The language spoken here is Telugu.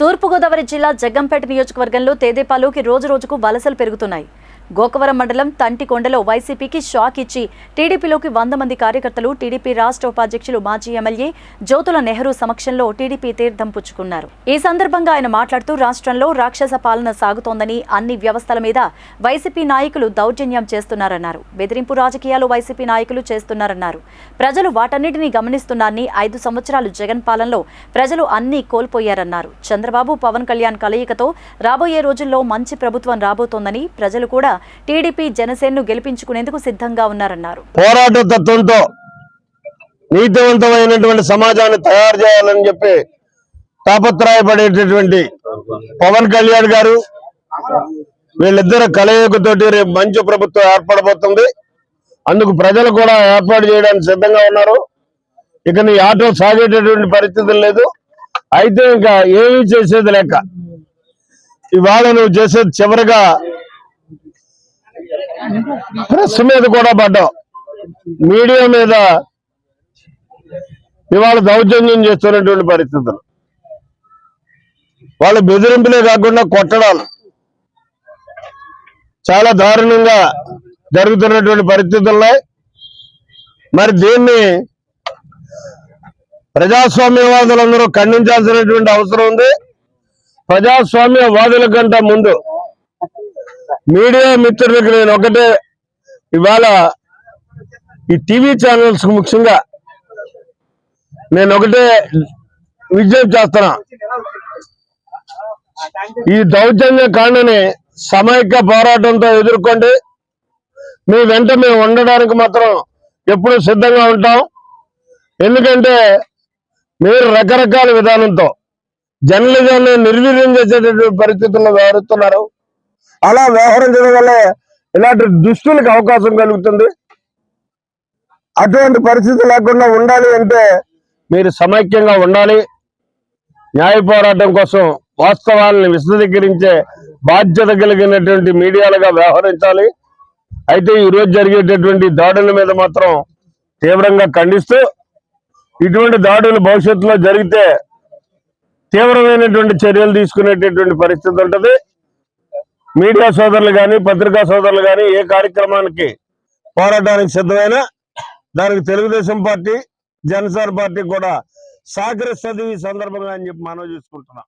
తూర్పుగోదావరి జిల్లా జగ్గంపేట నియోజకవర్గంలో తేదేపాలోకి రోజు రోజుకు వలసలు పెరుగుతున్నాయి. గోకవరం మండలం తంటికొండలో వైసీపీకి షాక్ ఇచ్చి టీడీపీలోకి వంద మంది కార్యకర్తలు టీడీపీ రాష్ట్ర ఉపాధ్యక్షులు మాజీ ఎమ్మెల్యే జ్యోతుల నెహ్రూ సమక్షంలో టీడీపీ తీర్థం పుచ్చుకున్నారు. ఈ సందర్భంగా ఆయన మాట్లాడుతూ రాష్ట్రంలో రాక్షస పాలన సాగుతోందని అన్ని వ్యవస్థల మీద వైసీపీ నాయకులు దౌర్జన్యం చేస్తున్నారన్నారు. బెదిరింపు రాజకీయాలు వైసీపీ నాయకులు చేస్తున్నారన్నారు. ప్రజలు వాటన్నిటినీ గమనిస్తున్నారని ఐదు సంవత్సరాలు జగన్ పాలనలో ప్రజలు అన్నీ కోల్పోయారన్నారు. చంద్రబాబు పవన్ కళ్యాణ్ కలయికతో రాబోయే రోజుల్లో మంచి ప్రభుత్వం రాబోతోందని ప్రజలు కూడా టీడీపీ జనసేనను గెలిపించుకునేందుకు సిద్ధంగా ఉన్నారన్నారు. పోరాట తత్వంతో నీతివంతమైనటువంటి సమాజాన్ని తయారు చేయాలని చెప్పి తాపత్రయపడేటటువంటి పవన్ కళ్యాణ్ గారు వీళ్ళిద్దరు కలయికతోటి రేపు మంచి ప్రభుత్వం ఏర్పడబోతుంది. అందుకు ప్రజలు కూడా ఏర్పాటు చేయడానికి సిద్ధంగా ఉన్నారు. ఇక నీ ఆటో సాగేటటువంటి పరిస్థితులు లేదు. అయితే ఇంకా ఏమీ చేసేది లేక ఇవాళ నువ్వు చేసేది చివరిగా ప్రెస్ మీద కూడా పడ్డాం. మీడియా మీద ఇవాళ దౌర్జన్యం చేస్తున్నటువంటి పరిస్థితులు. వాళ్ళు బెదిరింపులే కాకుండా కొట్టడాలు. చాలా దారుణంగా జరుగుతున్నటువంటి పరిస్థితుల్లో మరి దీన్ని ప్రజాస్వామ్యవాదులందరూ ఖండించాల్సినటువంటి అవసరం ఉంది. ప్రజాస్వామ్యవాదుల కంటే ముందు మీడియా మిత్రులకు నేను ఒకటే ఇవాళ ఈ టీవీ ఛానల్స్ ముఖ్యంగా నేను ఒకటే విజ్ఞప్తి చేస్తున్నా. ఈ దౌర్జన్య కాండని సమైక్య పోరాటంతో ఎదుర్కోండి. మీ వెంట మేము ఉండడానికి మాత్రం ఎప్పుడు సిద్ధంగా ఉంటాం. ఎందుకంటే మీరు రకరకాల విధానంతో జర్నలిజాన్ని నిర్వీర్యం చేసేటటువంటి పరిస్థితుల్లో వ్యవహరిస్తున్నారు. అలా వ్యవహరించడం వల్ల ఇలాంటి దుస్తులకు అవకాశం కలుగుతుంది. అటువంటి పరిస్థితి లేకుండా ఉండాలి అంటే మీరు సమైక్యంగా ఉండాలి. న్యాయ పోరాటం కోసం వాస్తవాలను విశదీకరించే బాధ్యత కలిగినటువంటి మీడియాలుగా వ్యవహరించాలి. అయితే ఈ రోజు జరిగేటటువంటి దాడుల మీద మాత్రం తీవ్రంగా ఖండిస్తూ ఇటువంటి దాడులు భవిష్యత్తులో జరిగితే తీవ్రమైనటువంటి చర్యలు తీసుకునేటటువంటి పరిస్థితి ఉంటుంది. మీడియా సోదరులు కానీ పత్రికా సోదరులు కానీ ఏ కార్యక్రమానికి పోరాటానికి సిద్ధమైన దానికి తెలుగుదేశం పార్టీ జనసేన పార్టీ కూడా సహకరిస్తుంది ఈ సందర్భంగా అని చెప్పి మనం చూసుకుంటున్నాం.